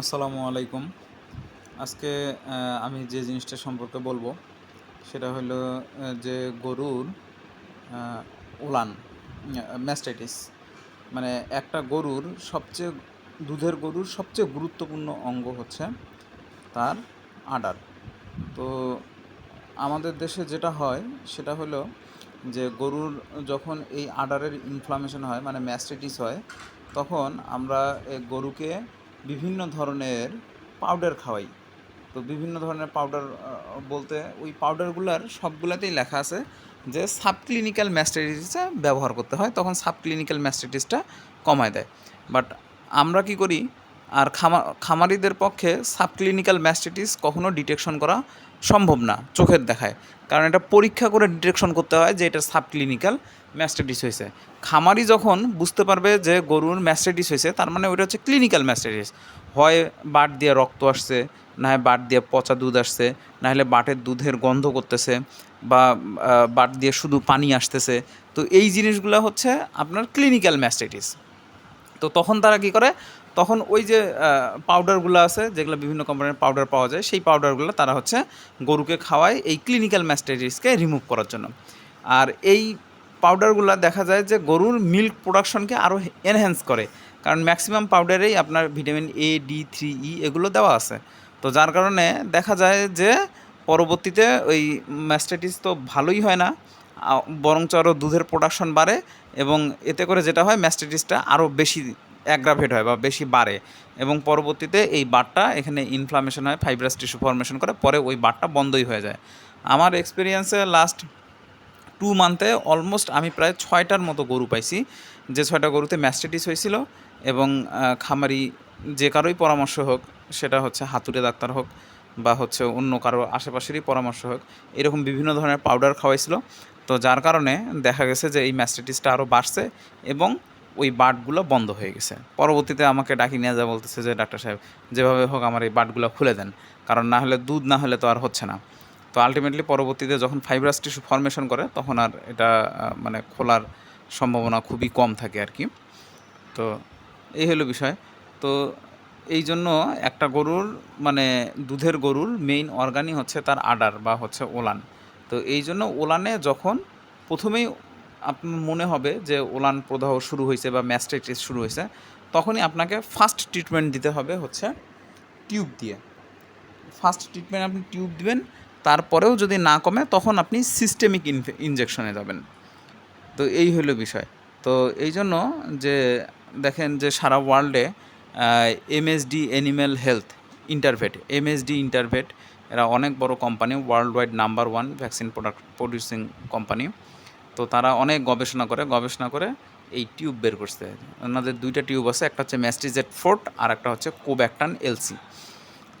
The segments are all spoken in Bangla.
আসসালামু আলাইকুম। আজকে আমি যে জিনিসটা সম্পর্কে বলব, সেটা হলো যে গরুর উলান ম্যাস্টাইটিস মানে একটা গরুর সবচেয়ে, দুধের গরুর সবচেয়ে গুরুত্বপূর্ণ অঙ্গ হচ্ছে তার আডার। তো আমাদের দেশে যেটা হয়, সেটা হলো যে গরুর যখন এই আডারের ইনফ্লামেশন হয় মানে ম্যাস্টাইটিস হয়, তখন আমরা গরুকে বিভিন্ন ধরনের পাউডার খাওয়াই। তো বিভিন্ন ধরনের পাউডার বলতে ওই পাউডারগুলোর সবগুলোতেই লেখা আছে যে সাবক্লিনিক্যাল ম্যাস্টাইটিসটা ব্যবহার করতে হয়, তখন সাবক্লিনিক্যাল ম্যাস্টাইটিসটা কমায় দেয়। বাট আমরা কি করি আর খামা, খামারিদের পক্ষে সাবক্লিনিক্যাল ম্যাস্টাইটিস কখনো ডিটেকশন করা সম্ভব না, চোখের দেখায়। কারণ এটা পরীক্ষা করে ডিটেকশন করতে হয় যে এটা সাবক্লিনিক্যাল ম্যাস্টাইটিস হয়েছে। খামারি যখন বুঝতে পারবে যে গরুর ম্যাস্টাইটিস হয়েছে, তার মানে ওইটা হচ্ছে ক্লিনিক্যাল ম্যাস্টাইটিস হয় বাট দিয়ে রক্ত আসছে, না হয় বাট দিয়ে পচা দুধ আসছে, না হলে বাটের দুধের গন্ধ করতেছে বা বাট দিয়ে শুধু পানি আসতেছে। তো এই জিনিসগুলো হচ্ছে আপনার ক্লিনিক্যাল ম্যাস্টাইটিস তো তখন তারা কি করে? তখন ওই যে পাউডারগুলো আছে, যেগুলো বিভিন্ন কোম্পানির পাউডার পাওয়া যায়, সেই পাউডারগুলো তারা হচ্ছে গরুকে খাওয়ায় এই ক্লিনিক্যাল ম্যাস্টাইটিসকে রিমুভ করার জন্য। আর এই পাউডারগুলো দেখা যায় যে গরুর মিল্ক প্রোডাকশনকে আরও এনহ্যান্স করে। কারণ ম্যাক্সিমাম পাউডারেই আপনার vitamin A D three E এগুলো দেওয়া আছে। তো যার কারণে দেখা যায় যে, পরবর্তীতে ওই ম্যাস্টাইটিস তো ভালোই হয় না। বরঞ্চ আরও দুধের প্রোডাকশন বাড়ে এবং এতে করে যেটা হয় ম্যাস্টাইটিসটা আরও বেশি অ্যাগ্রাভেট হয় বা বেশি বাড়ে এবং পরবর্তীতে এই বাটটা এখানে ইনফ্লামেশন হয় ফাইব্রাস টিস্যু ফর্মেশন করে, পরে ওই বাটটা বন্ধই হয়ে যায়। আমার এক্সপিরিয়েন্সে লাস্ট টু মান্থে অলমোস্ট আমি প্রায় ছয়টার মতো গরু পাইছি, যে ছয়টা গরুতে ম্যাস্টাইটিস হয়েছিল এবং খামারি যে কারোই পরামর্শ হোক, সেটা হচ্ছে হাতুড়ে ডাক্তার হোক বা হচ্ছে অন্য কারও আশেপাশেরই পরামর্শ হোক, এরকম বিভিন্ন ধরনের পাউডার খাওয়াইছিল। তো যার কারণে দেখা গেছে যে এই ম্যাস্টাইটিসটা আরও বাড়ছে এবং ওই বাটগুলো বন্ধ হয়ে গেছে। পরবর্তীতে আমাকে ডাকি, নিয়ে যা বলতেছে যে, ডাক্তার সাহেব, যেভাবে হোক আমার এই বাটগুলো খুলে দেন। কারণ না হলে দুধ, না হলে তো আর হচ্ছে না। তো আলটিমেটলি পরবর্তীতে যখন ফাইব্রাস টিস্যু ফর্মেশন করে, তখন আর এটা মানে খোলার সম্ভাবনা খুবই কম থাকে আর কি। তো এই হলো বিষয়। তো এই জন্য একটা গরুর মানে দুধের গরুর মেইন অর্গানই হচ্ছে তার আডার বা হচ্ছে ওলান। তো এই জন্য ওলানে যখন প্রথমেই আপনার মনে হবে যে ওলান প্রদাহ শুরু হয়েছে বা ম্যাস্টাইটিস শুরু হয়েছে, তখনই আপনাকে ফার্স্ট ট্রিটমেন্ট দিতে হবে হচ্ছে টিউব দিয়ে। ফার্স্ট ট্রিটমেন্ট আপনি টিউব দিবেন, তারপরেও যদি না কমে, তখন আপনি সিস্টেমিক ইনজেকশনে যাবেন। তো এই হলো বিষয়। তো এই জন্য যে দেখেন যে সারা ওয়ার্ল্ডে MSD animal health Intervet MSD Intervet এরা অনেক বড় company world wide number one vaccine product producing company তো তারা অনেক গবেষণা করে গবেষণা করে এই টিউব বের করছে। ওনাদের দুইটা টিউব আছে, একটা হচ্ছে ম্যাস্টিজেট ফোর্ট আর একটা হচ্ছে কোব্যাকটান এলসি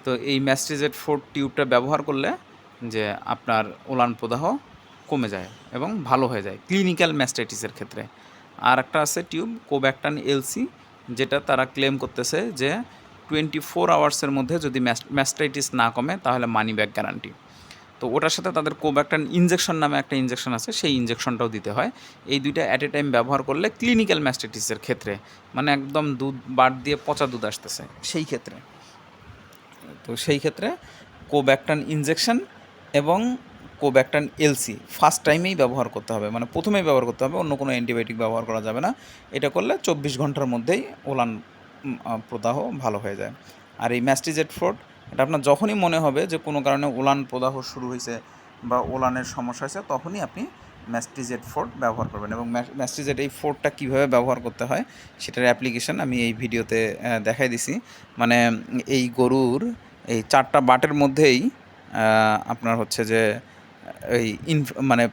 তো এই ম্যাস্টিজেট ফোর্ট টিউবটা ব্যবহার করলে যে আপনার ওলান প্রদাহ কমে যায় এবং ভালো হয়ে যায় ক্লিনিক্যাল ম্যাস্টাইটিসের ক্ষেত্রে। আর একটা আছে টিউব কোব্যাকটান এলসি যেটা তারা ক্লেম করতেছে যে টোয়েন্টি ফোর আওয়ার্সের মধ্যে যদি ম্যাস্টাইটিস না কমে, তাহলে মানি ব্যাক গ্যারান্টি তো ওটার সাথে তাদের কোব্যাকটান ইঞ্জেকশন নামে একটা ইঞ্জেকশন আছে, সেই ইঞ্জেকশনটাও দিতে হয়। এই দুইটা অ্যাট এ টাইম ব্যবহার করলে ক্লিনিক্যাল ম্যাস্টাইটিসের ক্ষেত্রে মানে একদম দুধ বাট দিয়ে পচা দুধ আসতেছে, সেই ক্ষেত্রে। তো সেই ক্ষেত্রে কোব্যাকটান ইঞ্জেকশন এবং কোব্যাকটান এলসি ফার্স্ট টাইমেই ব্যবহার করতে হবে। মানে প্রথমেই ব্যবহার করতে হবে, অন্য কোনো অ্যান্টিবায়োটিক ব্যবহার করা যাবে না। এটা করলে চব্বিশ ঘণ্টার মধ্যেই ওলান প্রদাহ ভালো হয়ে যায়। আর এই ম্যাস্টিজেট ফ্রোড, এটা আপনার যখনই মনে হবে যে কোনো কারণে ওলান প্রদাহ শুরু হয়েছে বা ওলানের সমস্যা হয়েছে, তখনই আপনি ম্যাস্টিজেট ফোর্ট ব্যবহার করবেন এবং ম্যাস্টিজেট এই ফোর্টটা কীভাবে ব্যবহার করতে হয় সেটার অ্যাপ্লিকেশন আমি এই ভিডিওতে দেখাই দিছি। মানে এই গরুর এই চারটা বাটের মধ্যেই আপনার হচ্ছে যে, এই ইন মানে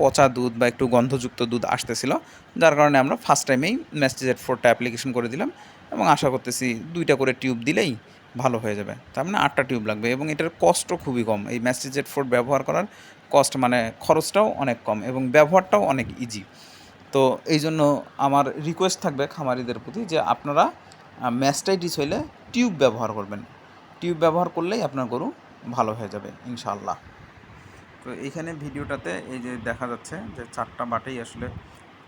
পচা দুধ বা একটু গন্ধযুক্ত দুধ আসতেছিল, যার কারণে আমরা ফার্স্ট টাইমেই ম্যাস্টিজেট ফোরটা অ্যাপ্লিকেশন করে দিলাম। এবং আশা করতেছি দুইটা করে টিউব দিলেই ভালো হয়ে যাবে। তার মানে আটটা টিউব লাগবে এবং এটার কস্টও খুবই কম। এই ম্যাস্টিজেট ফোর ব্যবহার করার কস্ট মানে খরচটাও অনেক কম এবং ব্যবহারটাও অনেক ইজি তো এই জন্য আমার রিকোয়েস্ট থাকবে খামারিদের প্রতি যে আপনারা ম্যাস্টাইটিস হইলে টিউব ব্যবহার করবেন। টিউব ব্যবহার করলেই আপনার গরু ভালো হয়ে যাবে ইনশাল্লাহ তো এইখানে ভিডিওটাতে এই যে দেখা যাচ্ছে যে চারটা বাটেই আসলে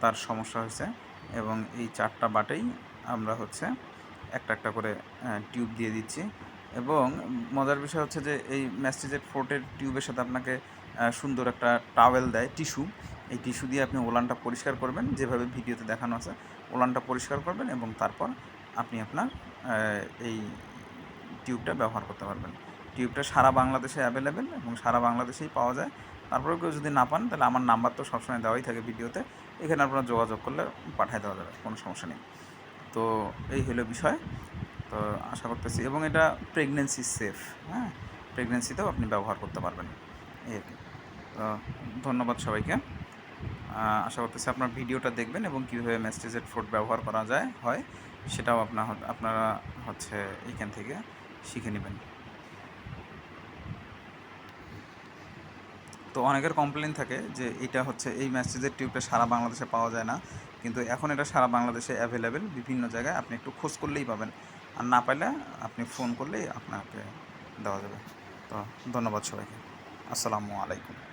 তার সমস্যা হয়েছে এবং এই চারটা বাটেই আমরা হচ্ছে একটা একটা করে টিউব দিয়ে দিচ্ছি। এবং মজার বিষয় হচ্ছে যে এই ম্যাস্টিজেট ফোর্টের টিউবের সাথে আপনাকে সুন্দর একটা টাওয়েল দেয় টিস্যু এই টিস্যু দিয়ে আপনি ওলানটা পরিষ্কার করবেন, যেভাবে ভিডিওতে দেখানো আছে, ওলানটা পরিষ্কার করবেন এবং তারপর আপনি আপনার এই টিউবটা ব্যবহার করতে পারবেন। টিউবটা সারা বাংলাদেশে অ্যাভেলেবেল এবং সারা বাংলাদেশেই পাওয়া যায়। তারপরেও কেউ যদি না পান, তাহলে আমার নাম্বার তো সবসময় দেওয়াই থাকে ভিডিওতে। এখানে আপনারা যোগাযোগ করলে পাঠিয়ে দেওয়া যাবে, কোনো সমস্যা নেই। তো এই হলো বিষয়। তো আশা করতেছি, এবং এটা প্রেগনেন্সি সেফ হ্যাঁ? প্রেগনেন্সিতেও আপনি ব্যবহার করতে পারবেন। এই তো ধন্যবাদ সবাইকে। আশা করতেছি আপনার ভিডিওটা দেখবেন এবং কীভাবে ম্যাস্টিজেট ফুড ব্যবহার করা যায়, হয়, সেটাও আপনার আপনারা হচ্ছে এইখান থেকে শিখে নেবেন। তো অনেকের কমপ্লেন থাকে যে, এটা হচ্ছে এই ম্যাস্টিজের টিউবটা সারা বাংলাদেশে পাওয়া যায় না। কিন্তু এখন এটা সারা বাংলাদেশে অ্যাভেলেবেল বিভিন্ন জায়গায় আপনি একটু খোঁজ করলেই পাবেন। আর না পাইলে আপনি ফোন করলেই আপনাকে দেওয়া যাবে। তো ধন্যবাদ সবাইকে। আসসালামু আলাইকুম।